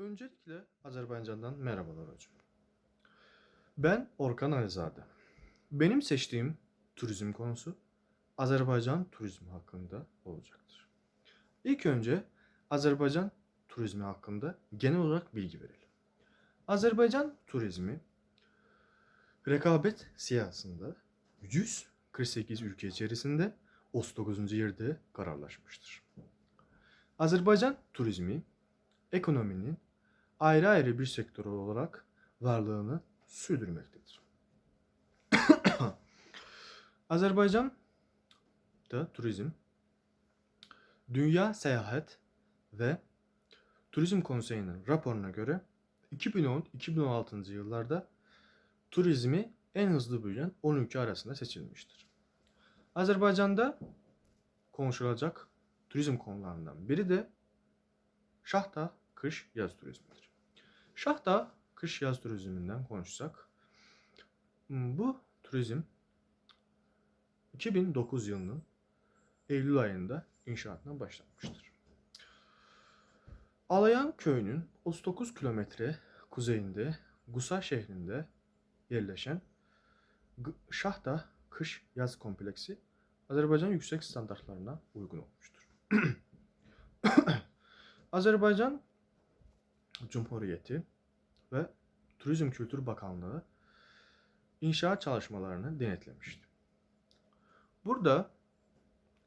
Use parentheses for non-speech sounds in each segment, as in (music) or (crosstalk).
Öncelikle Azerbaycan'dan merhabalar hocam. Ben Orkan Alizade. Benim seçtiğim turizm konusu Azerbaycan turizmi hakkında olacaktır. İlk önce Azerbaycan turizmi hakkında genel olarak bilgi verelim. Azerbaycan turizmi rekabet siyasında 148 ülke içerisinde 39. yerde kararlaşmıştır. Azerbaycan turizmi ekonominin ayrı ayrı bir sektör olarak varlığını sürdürmektedir. (coughs) Azerbaycan'da turizm Dünya Seyahat ve Turizm Konseyi'nin raporuna göre 2010-2016 yıllarda turizmi en hızlı büyüyen 10 ülke arasında seçilmiştir. Azerbaycan'da konuşulacak turizm konularından biri de Şahdağ kış yaz turizmidir. Şahdağ kış yaz turizminden konuşsak hmm, bu turizm 2009 yılının Eylül ayında inşaatına başlanmıştır. Alayan köyünün 39 kilometre kuzeyinde Gusa şehrinde yerleşen Şahdağ kış yaz kompleksi Azerbaycan yüksek standartlarına uygun olmuştur. (clears throat) Azerbaycan Cumhuriyeti ve Turizm Kültür Bakanlığı inşaat çalışmalarını denetlemişti. Burada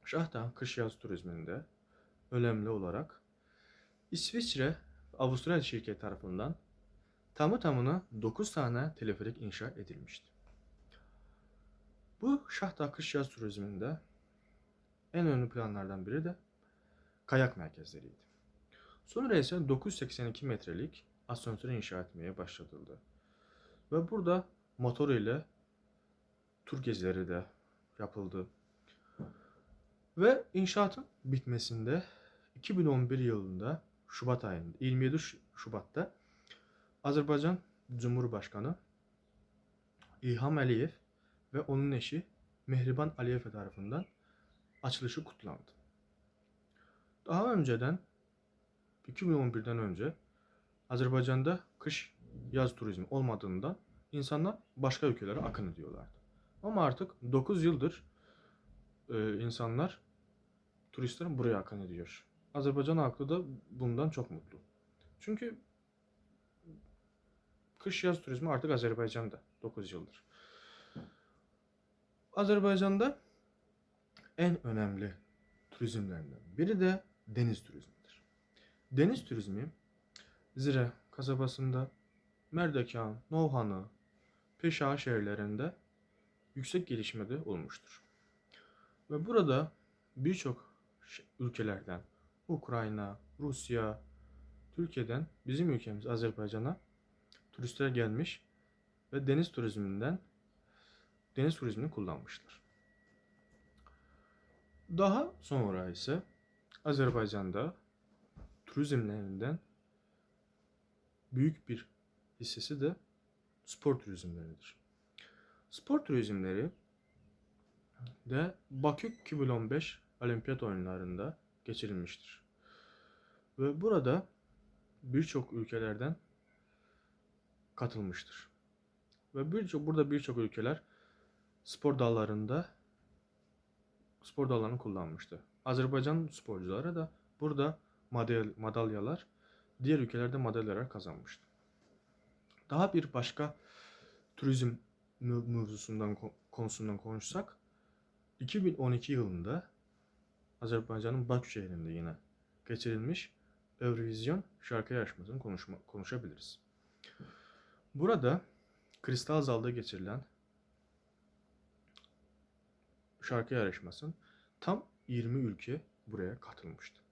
Şahdağ kış yaz turizminde önemli olarak İsviçre ve Avustralya şirketi tarafından tamı tamına 9 tane teleferik inşa edilmişti. Bu Şahdağ kış yaz turizminde en önemli planlardan biri de kayak merkezleriydi. Sonra ise 982 metrelik asansör inşa etmeye başlatıldı. Ve burada motor ile tur gezileri de yapıldı. Ve inşaatın bitmesinde 2011 yılında Şubat ayında 27 Ş- Şubat'ta Azerbaycan Cumhurbaşkanı İlham Aliyev ve onun eşi Mehriban Aliyev tarafından açılışı kutlandı. Daha önceden 2011'den önce Azerbaycan'da kış yaz turizmi olmadığından insanlar başka ülkelere akın ediyorlardı. Ama artık 9 yıldır e, insanlar turistler buraya akın ediyor. Azerbaycan halkı da bundan çok mutlu. Çünkü kış yaz turizmi artık Azerbaycan'da 9 yıldır. Azerbaycan'da en önemli turizmlerinden biri de deniz turizmidir. Deniz turizmi Zire kasabasında Merdekan, Novhanı, Peşa şehirlerinde yüksek gelişmede olmuştur. Ve burada birçok ülkelerden Ukrayna, Rusya, Türkiye'den bizim ülkemiz Azerbaycan'a turistler gelmiş ve deniz turizminden deniz turizmini kullanmışlar. Daha sonra ise Azerbaycan'da turizmlerinden büyük bir hissesi de spor turizmleridir. Spor turizmleri de Bakü 2015 Olimpiyat oyunlarında geçirilmiştir. Ve burada birçok ülkelerden katılmıştır. Ve birçok burada birçok ülkeler spor dallarında spor dallarını kullanmıştı. Azerbaycan sporcuları da burada madal- madalyalar diğer ülkelerde madalyalar kazanmıştı. Daha bir başka turizm mevzusundan ko- konusundan konuşsak 2012 yılında Azerbaycan'ın Bakü şehrinde yine geçirilmiş Eurovision şarkı yarışmasını konuşma, konuşabiliriz. Burada Kristal Zal'da geçirilen şarkı yarışmasının tam 20 ülke buraya katılmıştı.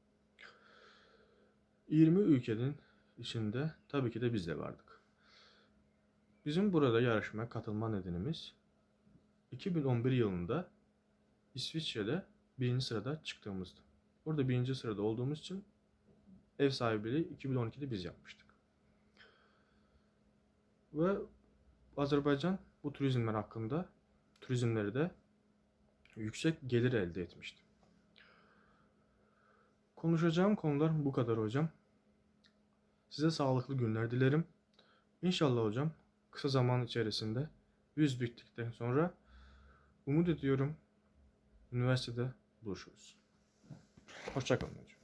20 ülkenin içinde tabii ki de biz de vardık. Bizim burada yarışmaya katılma nedenimiz 2011 yılında İsviçre'de birinci sırada çıktığımızdı. Orada birinci sırada olduğumuz için ev sahipliği 2012'de biz yapmıştık. Ve Azerbaycan bu turizmler hakkında turizmleri de yüksek gelir elde etmişti. Konuşacağım konular bu kadar hocam. Size sağlıklı günler dilerim. İnşallah hocam kısa zaman içerisinde 100 bittikten sonra umut ediyorum üniversitede buluşuruz. Hoşçakalın hocam.